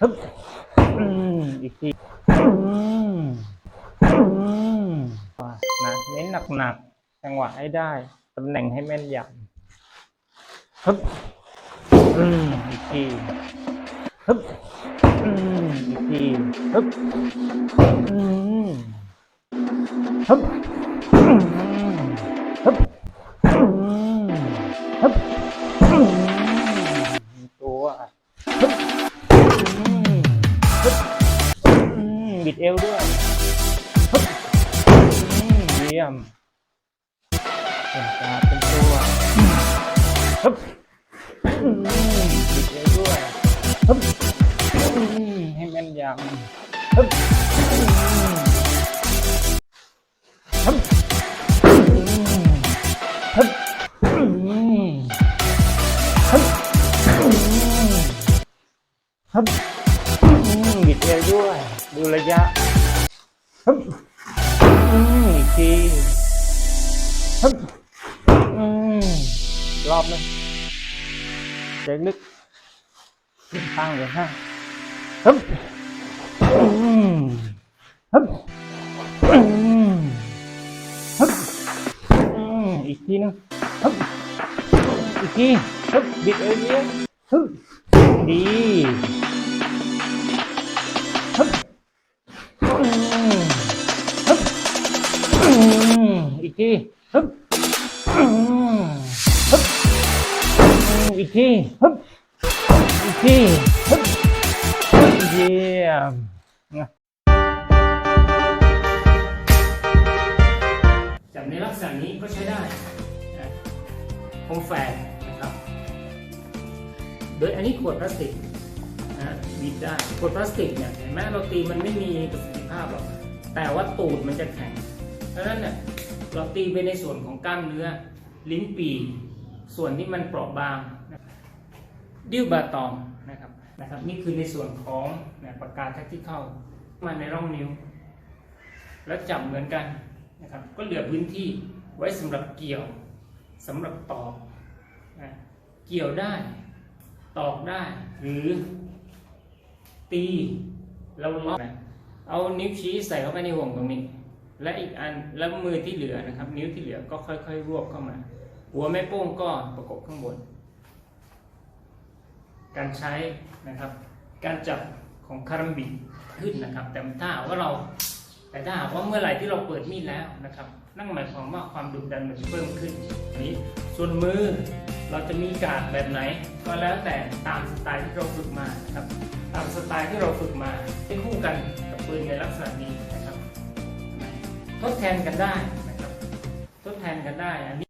ฮึบอีกทีนะเน้นหนักๆ จังหวะให้ได้ ตำแหน่งให้แม่นยำฮึบอีกทีฮึบอีกทีฮึบฮึบฮึบ บิดเอวด้วยฮึบอืมเยี่ยมเป็นตาเป็นตัวฮึบอืมบิดเอวด้วยฮึบอืมให้แม่นยำฮึบอืมฮึบอืมฮึบอืมฮึบฮึบบิดเอวด้วย ดูระยะฮึบอืมอีกทีฮึบอืมรอบนึงใจลึกขึ้นข้างเลยฮะฮึบอืมฮึบอืมฮึบอืมอีกทีนึงฮึบอีกทีฮึบบิดเอวเยอะฮึบดี อีกทีฮึบอืมฮึบอืมอีกทีฮึบอีกทีฮึบเยี่ยมนะจับในลักษณะนี้ก็ใช้ได้นะคงแฝงนะครับ โดยอันนี้ขวดพลาสติกนะบีบได้ขวดพลาสติกเนี่ยเห็นไหมเราตีมันไม่มีประสิทธิภาพหรอกแต่ว่าตูดมันจะแข็งเพราะฉะนั้นเนี่ย เราตีไปในส่วนของกล้ามเนื้อ ลิ้นปีส่วนที่มันเปราะบางดิ้วบาตองนะครับนะครับ นี่คือในส่วนของนะปากกาแท็กที่เข้ามาในร่องนิ้ว แล้วจับเหมือนกันนะครับ ก็เหลือพื้นที่ไว้สำหรับเกี่ยวสำหรับตอกนะเกี่ยวได้ ตอกได้ หรือตีเราล็อกนะเอานิ้วชี้ใส่เข้าไปในห่วงตรงนี้ และอีกอันแล้วมือที่เหลือนะครับ นิ้วที่เหลือก็ค่อยๆ รวบเข้ามา หัวแม่โป้งก็ประกบข้างบน การใช้นะครับ การจับของคารัมบิขึ้นนะครับ แต่ถ้าหากว่าเรา แต่ถ้าหากว่าเมื่อไหร่ที่เราเปิดมีดแล้วนะครับ นั่นหมายความว่าความดุดันมันเพิ่มขึ้นนี้ส่วนมือเราจะมีการดแบบไหน ก็แล้วแต่ตามสไตล์ที่เราฝึกมานะครับ ตามสไตล์ที่เราฝึกมาให้คู่กันกับปืนในลักษณะนี้ ทดแทนกันได้นะครับ ทดแทนกันได้อันนี้